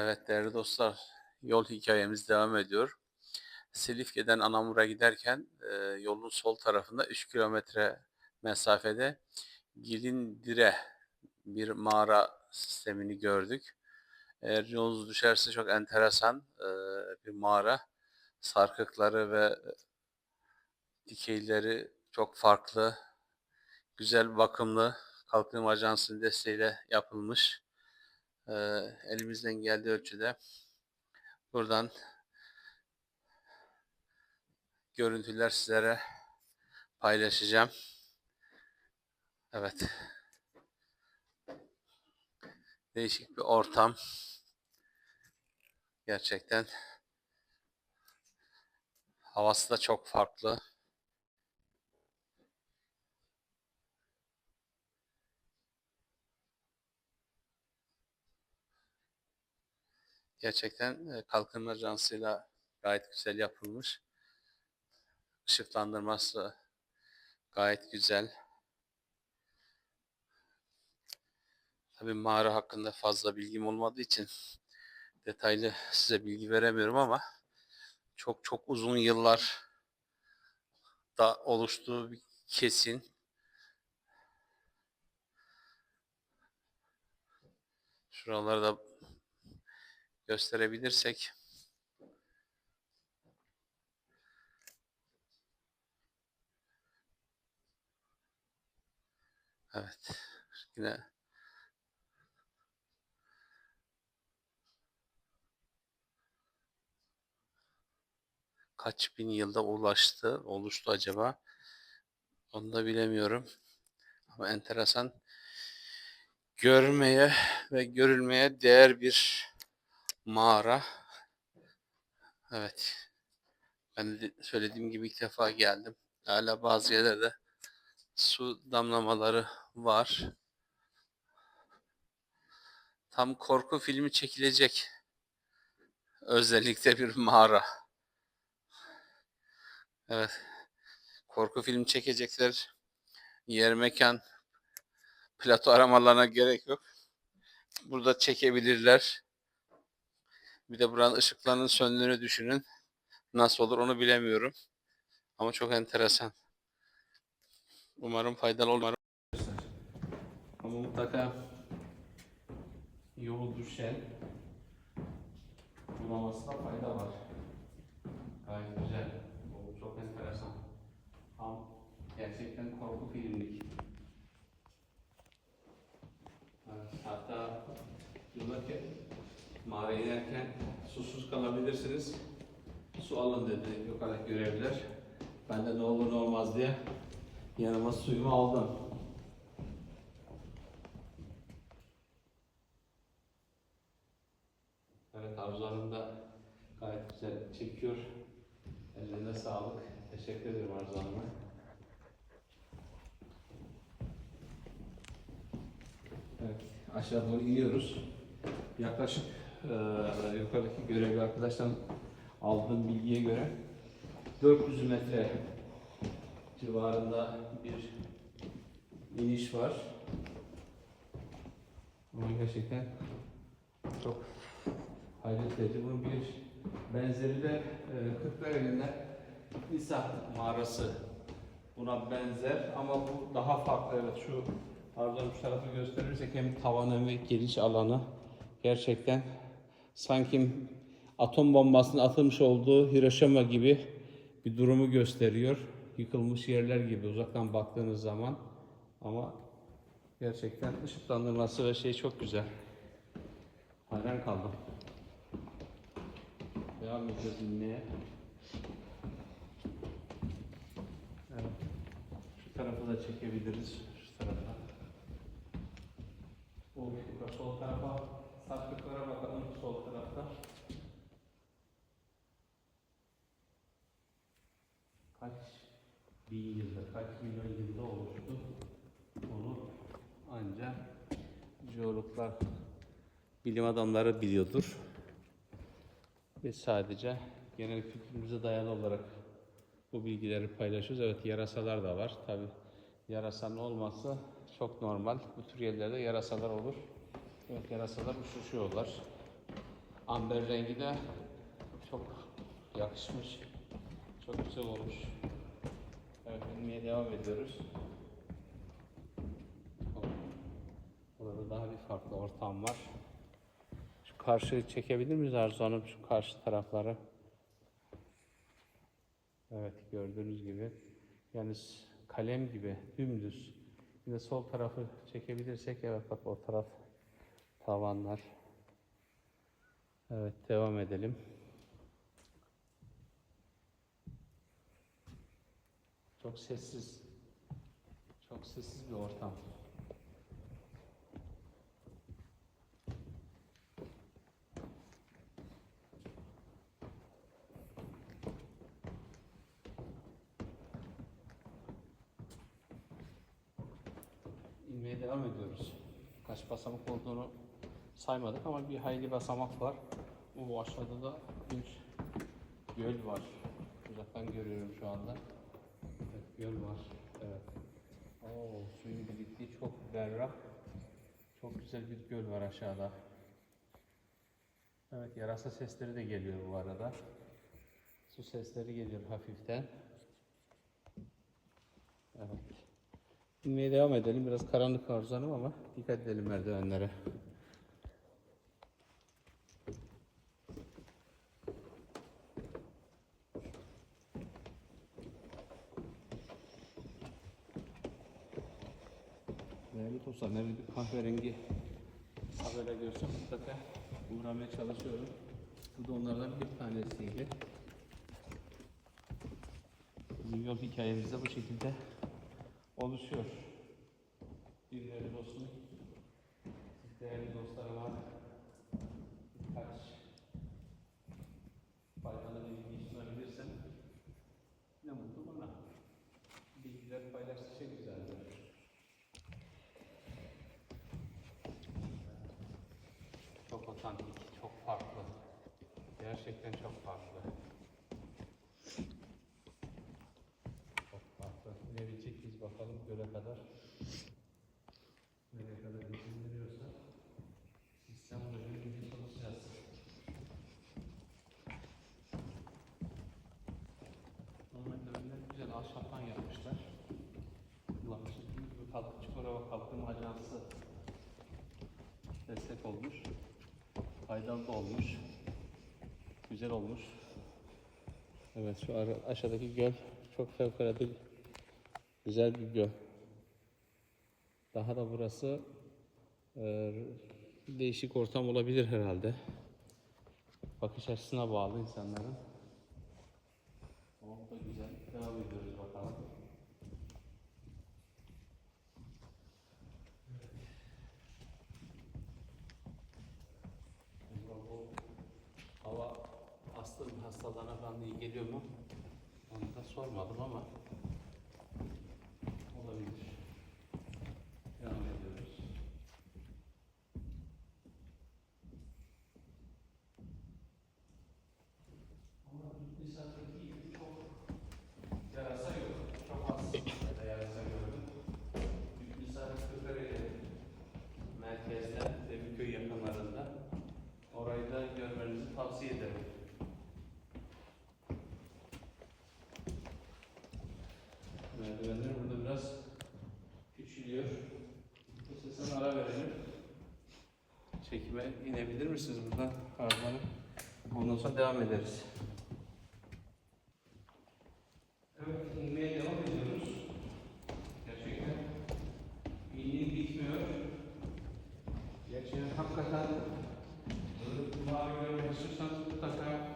Evet değerli dostlar, yol hikayemiz devam ediyor. Silifke'den Anamur'a giderken e, yolun sol tarafında 3 kilometre mesafede Gilindire bir mağara sistemini gördük. Eğer yolunuz düşerse çok enteresan e, bir mağara. Sarkıkları ve dikeyleri çok farklı, güzel bakımlı, Kalkınma Ajansı'nın desteğiyle yapılmış. Elimizden geldiği ölçüde buradan görüntüler sizlere paylaşacağım. Evet. Değişik bir ortam. Gerçekten havası da çok farklı. Gerçekten e, kalkınma ajansıyla gayet güzel yapılmış. Işıklandırması gayet güzel. Tabii mağara hakkında fazla bilgim olmadığı için detaylı size bilgi veremiyorum ama çok çok uzun yıllar da oluştuğu bir kesin. Şuraları da gösterebilirsek. Evet. Yine kaç bin yılda ulaştı, oluştu acaba? Onu da bilemiyorum. Ama enteresan. Görmeye ve görülmeye değer bir mağara. Evet. Ben de söylediğim gibi ilk defa geldim. Hala bazı yerlerde su damlamaları var. Tam korku filmi çekilecek. Özellikle bir mağara. Evet. Korku film çekecekler. Yer mekan plato aramalarına gerek yok. Burada çekebilirler. Bir de buranın ışıklarının söndüğünü düşünün. Nasıl olur onu bilemiyorum. Ama çok enteresan. Umarım faydalı olur. Ama mutlaka yolu düşen bulmamasına fayda var. Gayet güzel. O çok enteresan. Tam gerçekten korku filmlik. Evet, hatta diyorlar ki mağaraya inerken susuz kalabilirsiniz. Su alın dedi yukarıdaki görevliler. Ben de ne olur ne olmaz diye yanıma suyumu aldım. Evet Arzu da gayet güzel çekiyor. Ellerine sağlık. Teşekkür ederim Arzu Hanım'a. Evet, aşağı doğru iniyoruz. Yaklaşık eee yukarıdaki görevli arkadaştan aldığım bilgiye göre 400 metre civarında bir iniş var. Ama gerçekten çok hayret verici. Bunun bir benzeri de e, Kırklareli'nde Nisa mağarası buna benzer ama bu daha farklı. Evet şu Arzu'nun şu tarafı gösterirsek hem tavanı ve geniş alanı gerçekten sanki atom bombasının atılmış olduğu Hiroşima gibi bir durumu gösteriyor. Yıkılmış yerler gibi uzaktan baktığınız zaman ama gerçekten ışıklandırması ve şey çok güzel. Hayran kaldım. Devam ediyoruz inmeye. Evet. Şu tarafı da çekebiliriz. Şu tarafa. O sol tarafa, sarkıklara bakalım sol tarafta. Kaç bin yılda, kaç milyon yılda oluştu? Onu ancak jeologlar, bilim adamları biliyordur. Biz sadece genel fikrimize dayalı olarak bu bilgileri paylaşıyoruz. Evet yarasalar da var. Tabi yarasanın olması çok normal. Bu tür yerlerde yarasalar olur. Evet yarasalar uçuşuyorlar. Amber rengi de çok yakışmış. Çok güzel olmuş. Evet, inmeye devam ediyoruz. Burada daha bir farklı ortam var. Şu karşı çekebilir miyiz Arzu Hanım? Şu karşı tarafları. Evet, gördüğünüz gibi. Yani kalem gibi, dümdüz. Bir sol tarafı çekebilirsek, evet bak o taraf tavanlar. Evet, devam edelim. Çok sessiz. Çok sessiz bir ortam. İnmeye devam ediyoruz. Kaç basamak olduğunu saymadık ama bir hayli basamak var. Bu aşağıda da bir göl var. Uzaktan görüyorum şu anda. Evet, göl var. Evet. Oo, suyun biriktiği çok berrak. Çok güzel bir göl var aşağıda. Evet, yarasa sesleri de geliyor bu arada. Su sesleri geliyor hafiften. Evet. İnmeye devam edelim. Biraz karanlık Arzu Hanım ama dikkat edelim merdivenlere. Değerli dostlar, nerede bir kahverengi tabela görsem mutlaka uğramaya çalışıyorum. Bu da onlardan bir tanesiydi. Bizim yol hikayemizde bu şekilde oluşuyor. Bir değerli dostum, siz değerli dostlarıma otantik, çok farklı. Gerçekten çok farklı. Çok farklı. İnebilecek biz bakalım göle kadar. Nereye kadar ona göre bir çalışacağız. Normalde güzel ahşaptan yapmışlar. Kullanmışız. Bir kalkıp Çukurova Kalkınma Ajansı destek olmuş. Faydalı da olmuş. Güzel olmuş. Evet şu aşağıdaki göl çok fevkalade güzel bir göl. Daha da burası e, değişik ortam olabilir herhalde. Bakış açısına bağlı insanların. O da güzel. Devam ediyoruz bakalım. Acaba bu hava hastalarına falan iyi geliyor mu? Onu da sormadım ama olabilir. Devam ediyoruz. Ama Nisan'daki çok yarasa yok. Çok az sayıda yarasa gördüm. Nisan Kırklareli merkezde ve bir köy yakınlarında. Orayı da görmenizi tavsiye ederim. Merdivenler burada biraz küçülüyor. Bu sesine ara verelim. Çekime inebilir misiniz buradan Arzu'nun? Ondan sonra devam ederiz. Evet, inmeye devam ediyoruz. Gerçekten inliğin bitmiyor. Gerçekten hakikaten böyle bir mavi görmek istiyorsanız mutlaka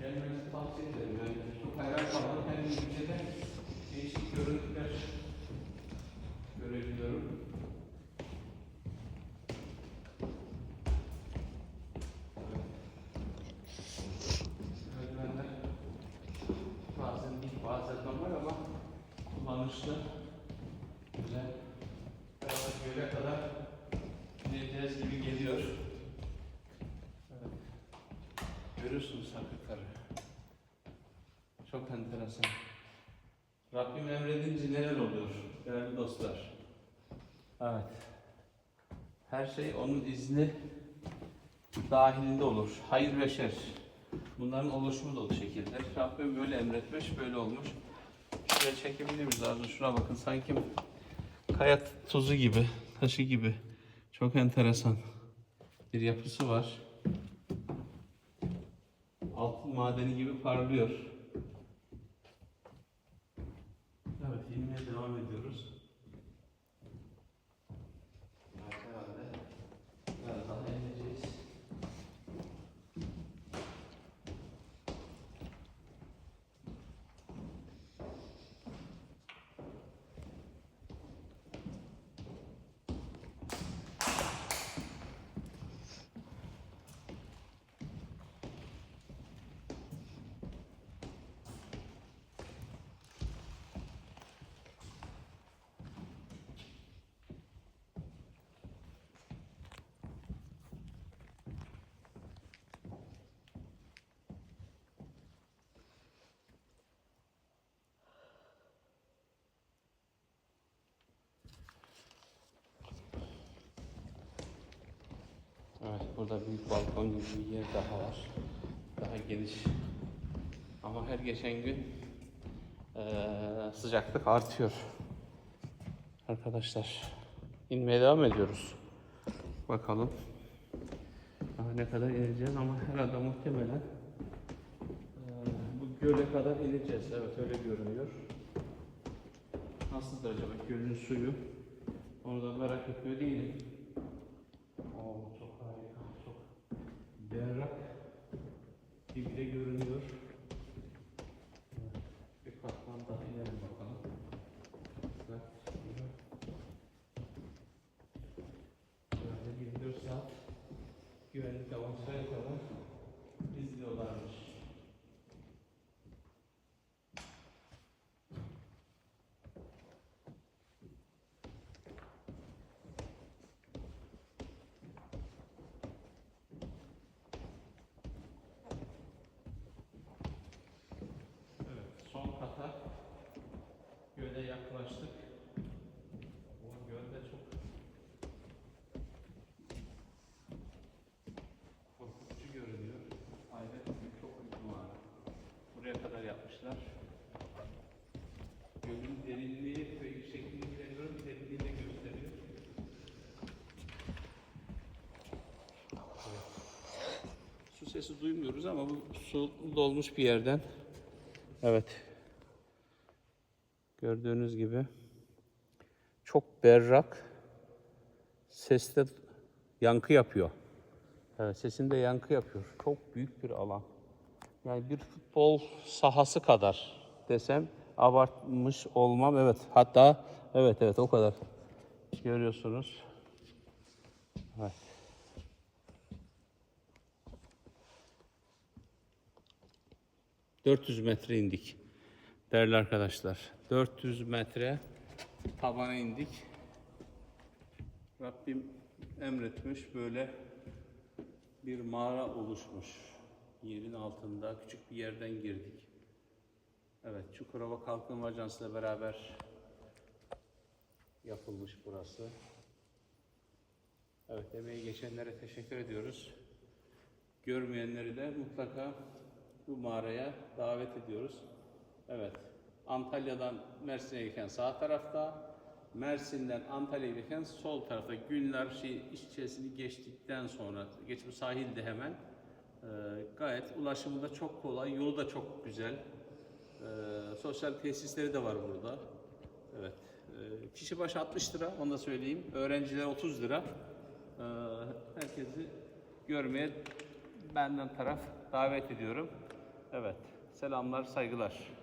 gelmenizi tavsiye ederim. Yani çok hayran kaldım. Hem ülkede değişik görüntüler görebiliyorum. Merdivenler bazen dik bazen normal ama kullanışlı. Güzel. Biraz göle kadar ineceğiz gibi geliyor. Evet. Görüyorsunuz hakikatleri. Enteresan. Rabbim emredince neler oluyor değerli dostlar. Evet. Her şey onun izni dahilinde olur. Hayır ve şer. Bunların oluşumu da o şekilde. Rabbim böyle emretmiş, böyle olmuş. Şuraya çekebilir miyiz Arzu? Şuna bakın sanki kaya tuzu gibi, taşı gibi. Çok enteresan bir yapısı var. Altın madeni gibi parlıyor. İnmeye devam ediyoruz. Evet, herhalde biraz daha ineceğiz. Evet, burada büyük balkon gibi bir yer daha var. Daha geniş. Ama her geçen gün eee, sıcaklık artıyor. Arkadaşlar, inmeye devam ediyoruz. Bakalım. Daha ne kadar ineceğiz ama herhalde muhtemelen bu göle kadar ineceğiz. Evet, öyle görünüyor. Nasıldır acaba gölün suyu? Onu da merak etmiyor değilim. Oo, çok harika, berrak gibi de görünüyor. Bir katman daha inelim bakalım. Böyle 24 saat güvenlik kadar izliyorlarmış. Evet, son kata göle yaklaştık. Bu göl de çok korkutucu görünüyor. Bir çok uygun var. Buraya kadar yapmışlar. Gölün derinliği ve yüksekliğini bilemiyorum, derinliği de gösteriyor. Su sesi duymuyoruz ama bu su dolmuş bir yerden. Evet. Gördüğünüz gibi çok berrak. Seste yankı yapıyor. Evet, sesinde yankı yapıyor. Çok büyük bir alan. Yani bir futbol sahası kadar desem abartmış olmam. Evet. Hatta evet evet o kadar. Görüyorsunuz. Evet. ...400 metre indik. Değerli arkadaşlar. 400 metre tabana indik. Rabbim emretmiş böyle bir mağara oluşmuş. Yerin altında küçük bir yerden girdik. Evet, Çukurova Kalkınma Ajansı ile beraber yapılmış burası. Evet, emeği geçenlere teşekkür ediyoruz. Görmeyenleri de mutlaka bu mağaraya davet ediyoruz. Evet, Antalya'dan Mersin'e giderken sağ tarafta, Mersin'den Antalya'ya giderken sol tarafta günler şey iç içerisini geçtikten sonra geçip sahilde hemen e, gayet ulaşımı da çok kolay, yolu da çok güzel. E, sosyal tesisleri de var burada. Evet. E, kişi başı 60 lira onu da söyleyeyim. Öğrenciler 30 lira. E, herkesi görmeye benden taraf davet ediyorum. Evet. Selamlar, saygılar.